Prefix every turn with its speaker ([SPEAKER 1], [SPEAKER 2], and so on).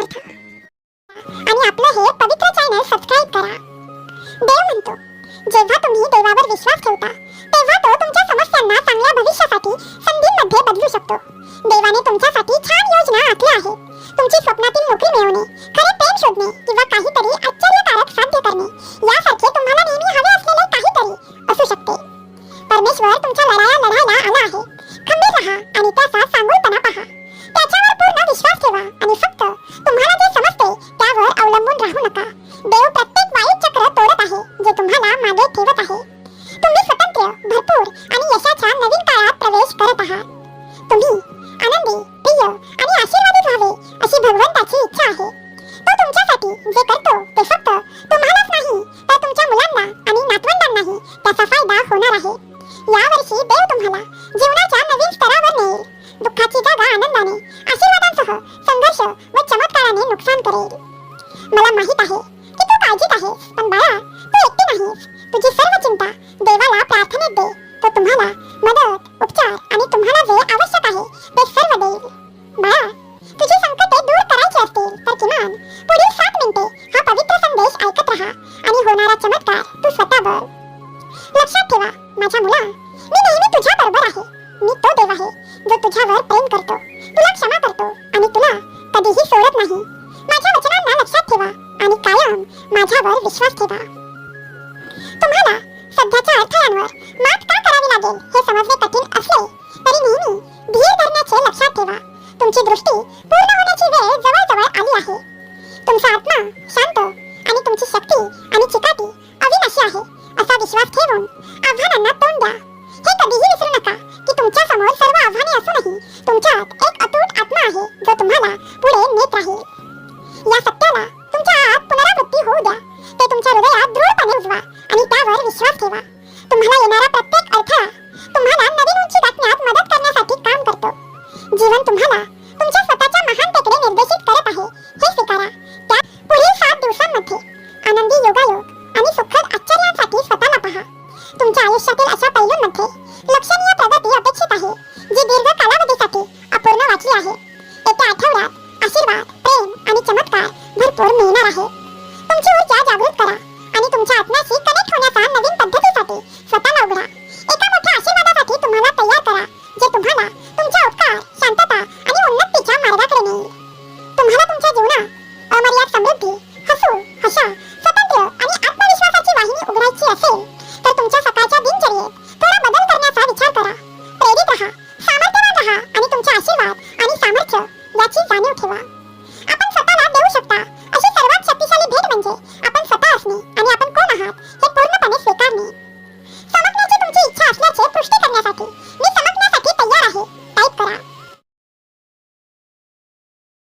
[SPEAKER 1] समर्थ आणि आपलं हे पवित्र चॅनल सबस्क्राईब करा. देव म्हणतो जेव्हा तुम्ही देवावर विश्वास ठेवता तेव्हा तो तुमच्या समस्यांना चांगल्या भविष्यासाठी संधींमध्ये बदलू शकतो. देवाने तुमच्यासाठी छान योजना आखल्या आहेत. तुमची स्वप्नातील नोकरी मिळवणे खरे प्रेम शोधणे किंवा काहीतरी आश्चर्यकारक साध्य करणे यासारखे तुम्हाला नेहमी हवे असलेले काहीतरी असू शकते. परमेश्वर तुमच्या लढाया लढायला आला आहे. खंबीर राहा आणि त्याचा सांगोलपणा पहा. त्याच्यावर पूर्ण विश्वास ठेवा आनंदी प्रिय आणि आशीर्वादित व्हावे अशी भगवंताची इच्छा आहे. तो तुमच्यासाठी जे करतो ते फक्त तुम्हालाच नाही तर तुमच्या मुलांना आणि नातवंडांनाही त्याचा फायदा होणार आहे. यावर्षी देव तुम्हाला जीवनाच्या नवीन स्तरावर नेईल. दुःखाची जागा आनंदाने आशीर्वादांसह संघर्ष व चमत्काराने नुकसान करेल. मला माहीत आहे की तू काळजीत आहेस पण बाळा तू एकटी नाहीस. तुझी सर्व चिंता देवाला प्रार्थनेत दे. तो तुम्हाला मदत उपचार आणि तुम्हाला जे आवश्यक पहा आणि होणारा चमत्कार तू स्वतः बघ. लक्षात ठेवा माझ्या मुला मी नेहमी तुझ्या बरोबर आहे. मी तो देव आहे जो तुझ्यावर प्रेम करतो. तुला क्षमा करतो आणि तुला कधीही सोडत नाही. माझ्या वचनांना लक्षात ठेवा आणि कायम माझ्यावर विश्वास ठेवा. तुम्हाला सध्याच्या अडथळ्यांवर मात का करावी लागेल हे समजणे कठीण असले तरी नेहमी धीर धरण्याचे लक्षात ठेवा. तुमची दृष्टी पूर्ण होण्याची वेळ जवळजवळ आली आहे. तुमचा आत्मा शांत तुमची शक्ती आणि चिकाटी अविनाशी आहे असा विश्वास ठेवून आव्हानांना तोंड द्या. हे कधीही विसरू नका की तुमच्यासमोर सर्व आव्हाने असूनही तुमच्यात एक अतूट आत्मा आहे जो तुम्हाला पुढे नेत राहील. या सत्याला तुमच्या आत पुनरावृत्ती होऊ द्या. ते तुमच्या हृदयात दृढपणे उजवा आणि त्यावर विश्वास ठेवा. तुम्हाला येणारा प्रत्येक अडथळा तुम्हाला नवीन उंची गाठण्यात मदत करण्यासाठी काम करतो. जीवन तुम्हाला मिळणार आहे. तुमची ऊर्जा जागृत करा आणि तुमच्या आत्म्याशी कनेक्ट होण्याच्या नवीन पद्धतीसाठी स्वतःला उघडा एका मोठ्या आशीर्वादासाठी तुम्हाला तयार करा जे तुम्हाला तुमच्या उपकार शांतता आणि उन्नतीच्या मार्गाकडे नेईल. तुम्हाला तुमच्या जीवनात अमर्याद समृद्धी हसू हशा स्वतंत्र आणि आत्मविश्वासाची वाहिनी उघडायची असेल तर तुमच्या सकाळच्या दिनचर्येत थोडा बदल करण्याचा विचार करा. प्रेरित राहा सामर्थ्यवान राहा आणि तुमचे आशीर्वाद आणि सामर्थ्य याची जाणीव पाहिजे आपण स्वतः असणे आणि आपण कोण आहात हे पूर्णपणे स्वीकारणे. समजण्याची तुमची इच्छा असल्याचे